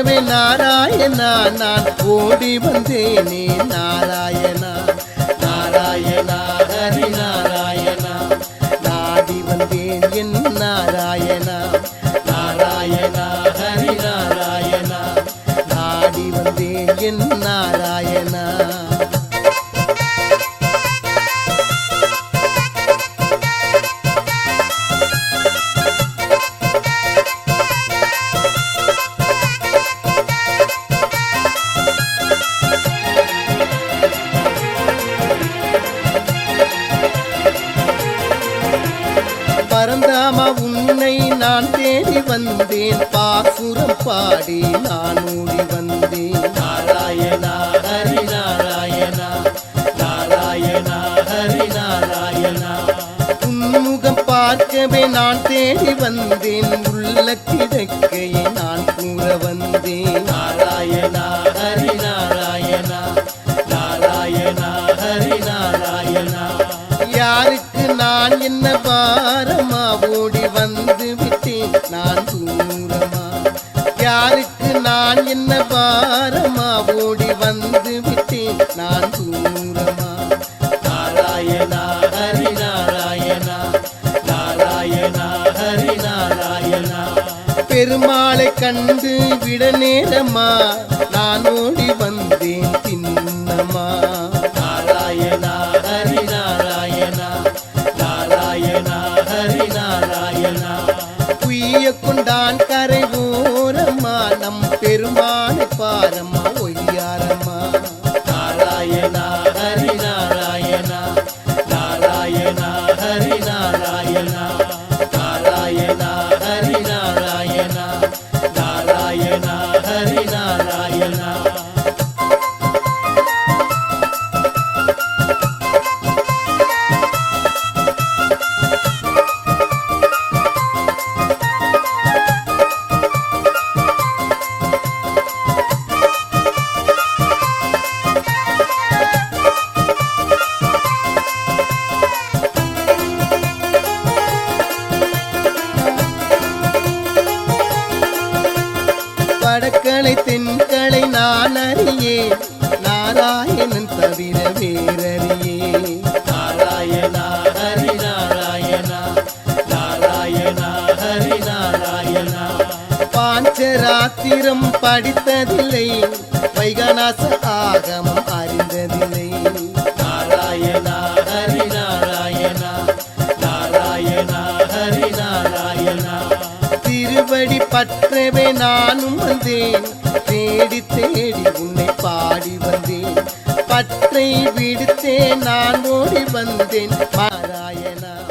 பார்க்கவே நாராயணா நான் ஓடி வந்தேனே. நாராயணா நாராயணா ஹரி நாராயணா. நாடி வந்தேன் என் நாராயணா. நாராயணா ஹரி நாராயணா. நாடி வந்தேன் என் நாராயணா. பரந்தாமா உன்னை நான் தேடி வந்தேன். பாசுரம் பாடி நான் ஓடி வந்தேன். நாராயணா ஹரி நாராயணா நாராயணா ஹரி நாராயணா உன்முகம் பார்க்கவே நான் தேடி வந்தேன். உள்ள கிடக்கையை நான் கூற வந்தேன். என்ன பாரமா ஓடி வந்து விட்டேன் நான் தூரமா? யாருக்கு நான் என்ன பாரமா ஓடி வந்து விட்டேன் நான் தூரமா? நாராயணா ஹரி நாராயணா நாராயணா ஹரி நாராயணா. பெருமாளை கண்டு விட நேரமா? நானும் நாராயணா தென்கலை நான் அறியேன் நாராயணன் தவிர வேறறியே. நாராயணா ஹரி நாராயணா நாராயணா ஹரி நாராயணா. பாஞ்சராத்திரம் படித்ததில்லை வைகநாச ஆகமம் அறிந்ததில்லை. நாராயணா ஹரி நாராயணா நாராயணா ஹரி நாராயணா. திருவடி பற்றவே நானும் வந்தேன் தேடி தேடி உன்னை பாடி வந்தேன். பற்றை விடுத்தேன் நான் ஓடி வந்தேன். பாராயணா.